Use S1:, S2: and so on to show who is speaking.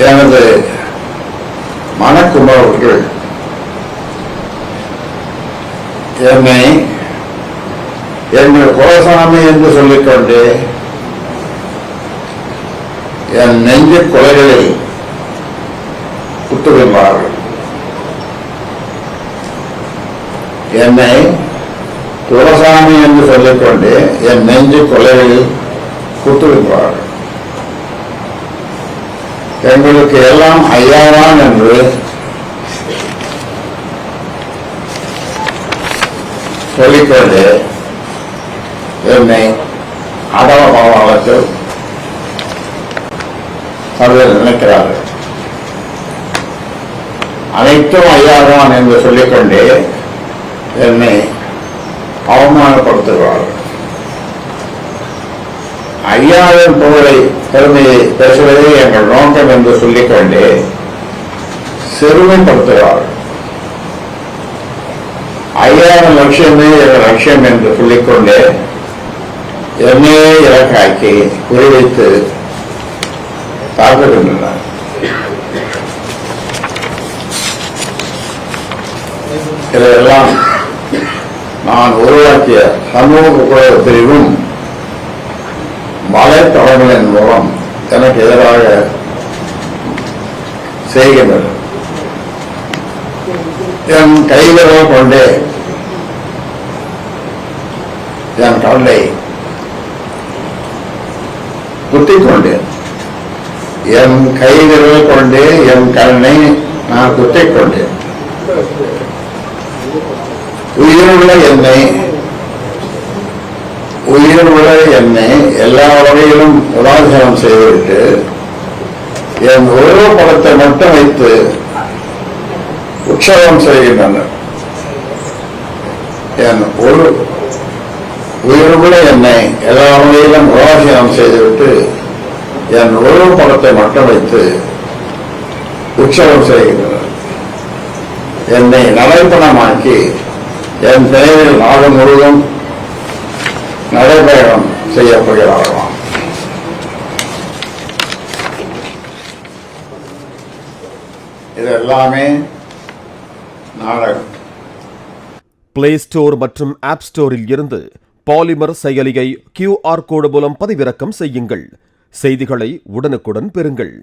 S1: எனது மணக்குமார் அவர்கள் என்னை எங்கள் குலசாமி என்று சொல்லிக்கொண்டு என் நெஞ்சு கொலைகளில் குத்துகின்றார்கள் என்னை குலசாமி என்று சொல்லிக்கொண்டு என் நெஞ்சு கொலைகளில் குத்துகின்றார்கள் எங்களுக்கு எல்லாம் ஐயாதான் என்று. சொல்லிக்கொண்டு என்னை அதவ பாவாளத்தில் அவர்கள் நினைக்கிறார்கள். அனைத்தும் ஐயாதான் என்று சொல்லிக்கொண்டே என்னை அவமானப்படுத்துகிறார்கள் ஐயாவின் புகழை பெருமையை பேசுவதே எங்கள் நோக்கம் என்று சொல்லிக்கொண்டே சிறுமைப்படுத்துகிறார்கள் ஐயாவின் லட்சியமே எங்கள் லட்சியம் என்று சொல்லிக்கொண்டே என்னையே இலக்காக்கி குறிவைத்து தாக்குகின்றனர். இதையெல்லாம் நான் உருவாக்கிய சமூக குழு பிரிவும் வலைத்தளங்களின் மூலம் எனக்கு எதிராக செய்கின்றனர் என் கைவிரல் கொண்டே என் கடலை குத்திக் கொண்டேன் என் கைவிரல் கொண்டே என் கடனை நான் குத்திக் கொண்டேன். உயிருள்ள என்னை உயிருள்ள என்னை எல்லா வகையிலும் உதாசீனம் செய்துவிட்டு என் உருவப்படத்தை மட்டும் வைத்து உற்சவம் செய்கின்றனர். என் ஒரு உயிருள்ள என்னை எல்லா வகையிலும் உதாசீனம் செய்துவிட்டு என் உருவப்படத்தை மட்டும் வைத்து உற்சவம் செய்கின்றனர். என்னை நலைப்பணமாக்கி என் பெயரில் நாடு முழுவதும் நடைபயணம் செய்யப்படுகிறார்களாம். இது எல்லாமே நாடகம்.
S2: பிளே ஸ்டோர் மற்றும் ஆப் ஸ்டோரில் இருந்து பாலிமர் செயலியை கியூஆர் கோடு மூலம் பதிவிறக்கம் செய்யுங்கள். செய்திகளை உடனுக்குடன் பெறுங்கள்.